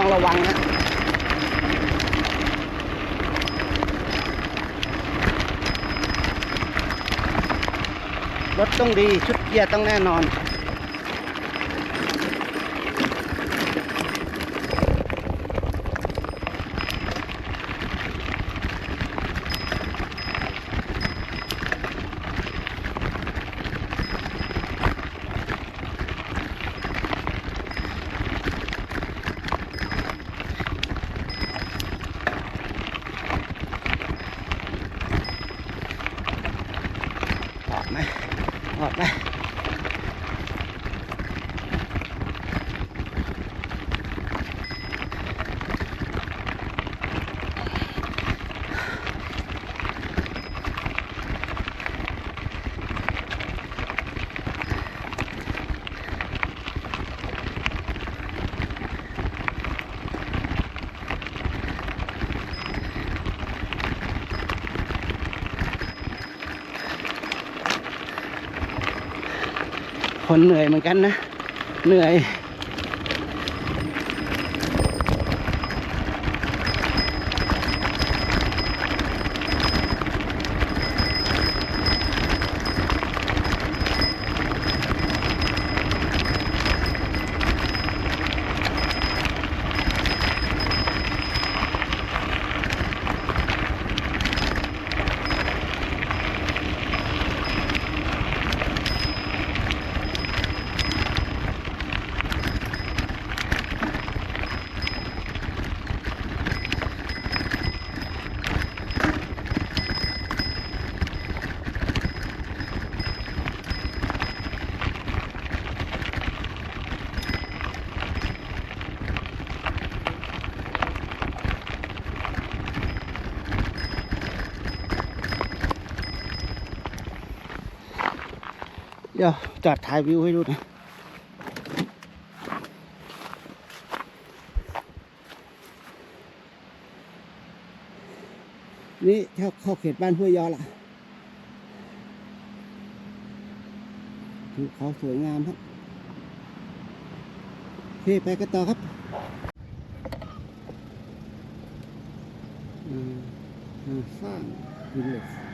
ต้องระวังนะรถต้องดีชุดเกียร์ต้องแน่นอน ออก คนเหนื่อยเหมือนกันนะ เหนื่อย เดี๋ยวจอดถ่ายวิวให้ดูหนะนี่เข้าเข้าเขตบ้านห้วยยอละภูเขาสวยงามครับโอเคไปกันต่อครับสร้างวิลเลจ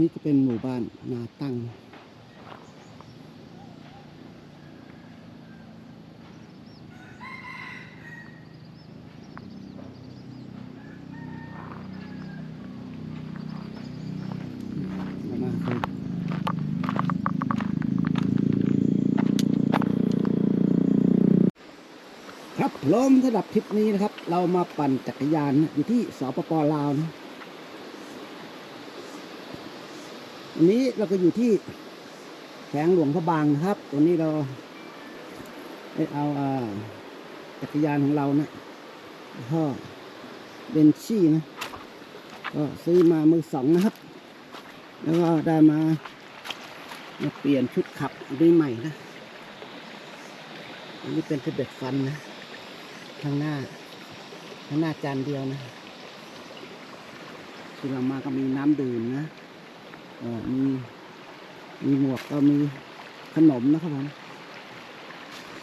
นี่จะเป็นหมู่บ้านนาตั้งมามาคุยครับลมสำหรับทริปนี้นะครับ เรามาปั่นจักรยานอยู่ที่สปปลาวนะ วันนี้เราก็อยู่ที่แขวงหลวงพระบางนะครับวันนี้เราได้เอาจักรยานของเรานะก็เบนชี่นะ ก็ซื้อมามือสองนะครับ แล้วก็ได้มามาเปลี่ยนชุดขับด้วยใหม่นะ อันนี้เป็นเทเบ็ดฟันนะข้างหน้าข้างหน้าจานเดียวนะที่เรามาก็มีน้ำดื่มนะ มีมีหมวกก็มีขนมนะครับผม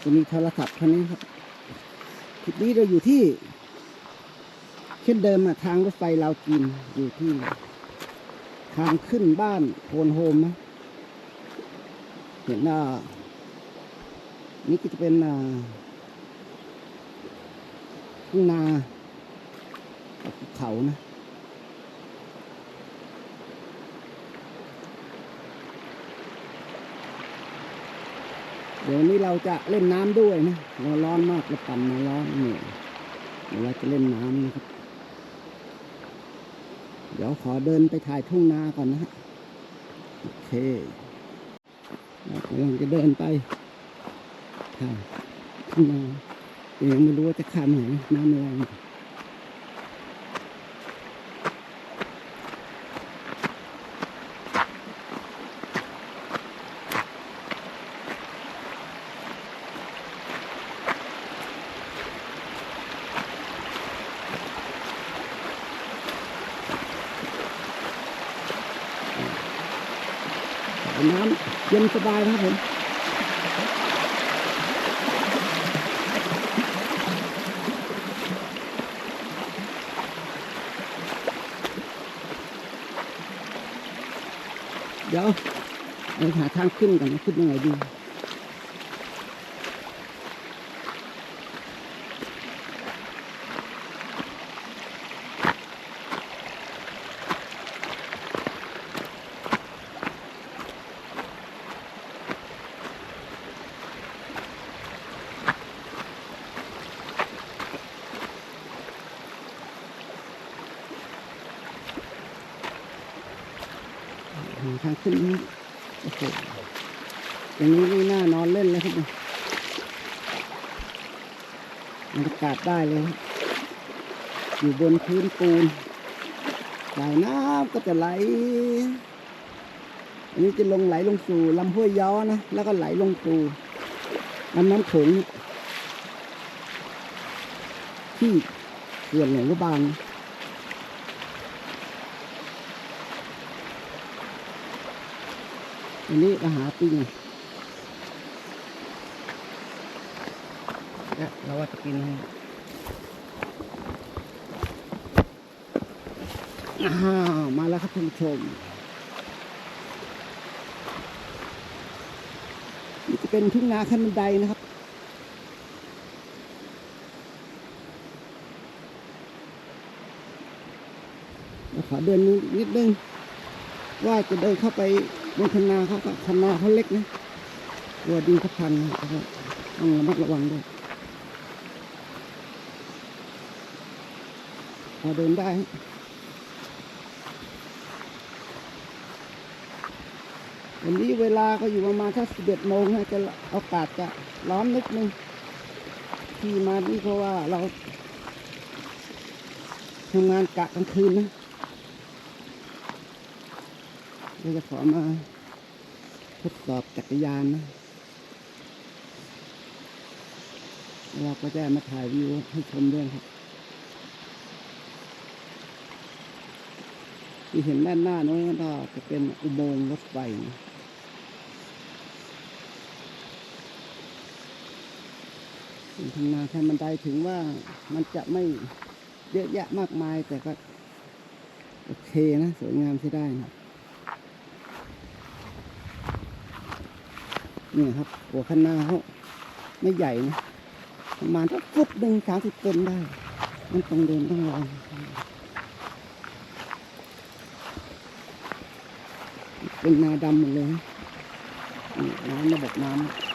จะมีโทรศัพท์เท่นี้ครับคลิปนี้เราอยู่ที่ เช่นเดิมอะทางรถไฟลาวจีนอยู่ที่ ทางขึ้นบ้านโพนโฮมนะเห็นว่านี่ก็จะเป็นอ่าทุ่งนากับภูเขานะ เดี๋ยววันนี้เราจะเล่นน้ำด้วยนะเราร้อนมากเราปั่นมาร้อนเหนื่อยเดี๋ยวเราจะเล่นน้ำนะครับ เดี๋ยวขอเดินไปถ่ายทุ่งนาก่อนนะฮะโอเคเราจะเดินไปถ่ายทุ่งนายังไม่รู้ว่าจะข้ามไหนน้ำแรง น้ำเย็นสบายนะครับผมเดี๋ยวเราหาทางขึ้นก่อนขึ้นยังไงดี ทางขึ้นนี้โอ้โหอย่างนี้นี่น่านอนเล่นเลยครับเนี่ยบรรยากาศได้เลย อยู่บนพื้นปูนสายน้ำก็จะไหล อันนี้จะลงไหลลงสู่ลำห้วยย้อนะ แล้วก็ไหลลงสู่ลำน้ำโขงที่เขื่อนหลวงพระบาง อันนี้มาหาปิ้งเนี่ยเราว่าจะกินให้อ้าวมาแล้วครับท่านผู้ชมนี่จะเป็นทุ่งนาขั้นบันไดนะครับเราขอเดินนิดนึง ว่าจะเดินเข้าไปบ นคันนาเขาก็คันนาเขาเล็กนะกลัวดินเขาพังนะแล้วก็ต้องระมัดระวังด้วยพอเดินได้วันนี้เวลาก็อยู่ประมาณถ้าสิบเอ็ดโมงนะจะอากาศจะร้อนนิดนึง ที่มานี่เพราะว่าเราทำงานกะกลางคืนนะ เราจะขอมาทดสอบจักรยานนะ เราก็จะมาถ่ายวิวให้ชมด้วยครับที่เห็นด้านหน้านู้นก็จะเป็นอุโมงค์รถไฟทำงานแค่บันไดถึงว่ามันจะไม่เยอะแยะมากมายแต่ก็ โอเคนะ สวยงามใช้ได้นะ นี่ครับ หัวคันนาเขาไม่ใหญ่นะประมาณสักฟุตหนึ่งสามสิบเซนได้ มันต้องเดินต้องรอนเป็นนาดำหมดเลยน้ำระบบน้ำ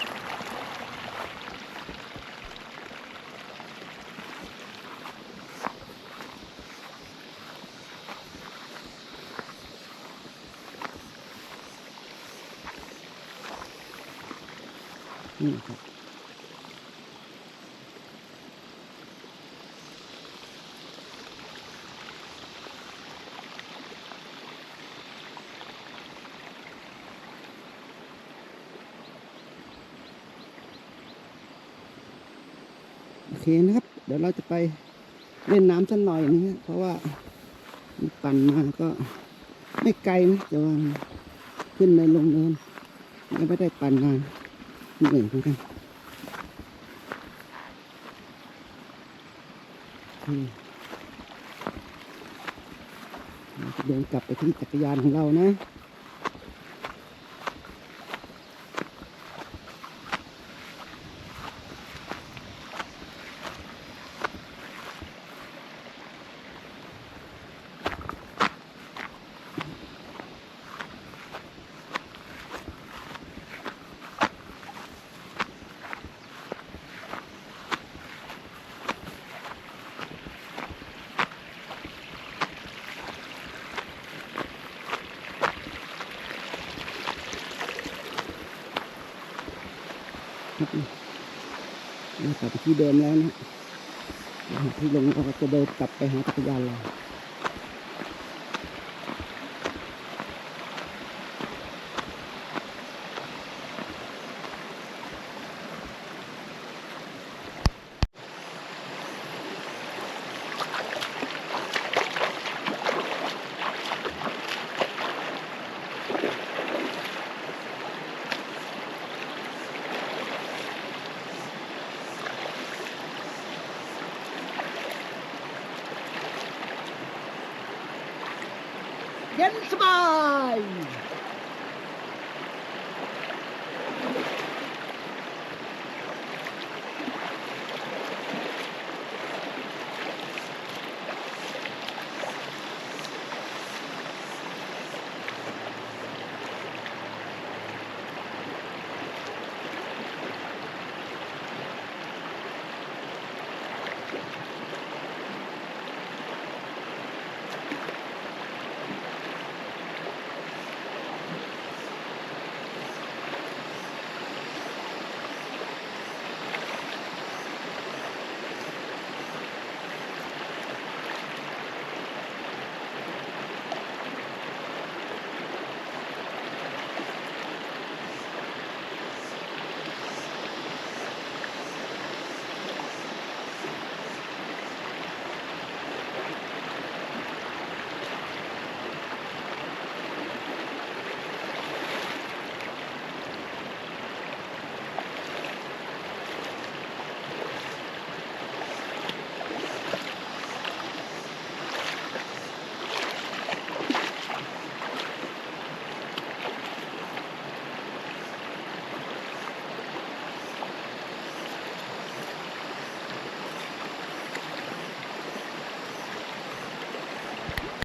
นี่ครับโอเคนะครับ เดี๋ยวเราจะไปเล่นน้ำสักหน่อยนะฮะเพราะว่าปั่นมาก็ไม่ไกลนะแต่ว่าขึ้นในลงเนินไม่ได้ปั่นนาน นี่เองเพื่อนเดินกลับไปที่จักรยานของเรานะ ครับเรากลับไปที่เดิมแล้วนะที่ลงเราก็จะเดินกลับไปหาจักรยานเรา ย็นสบาย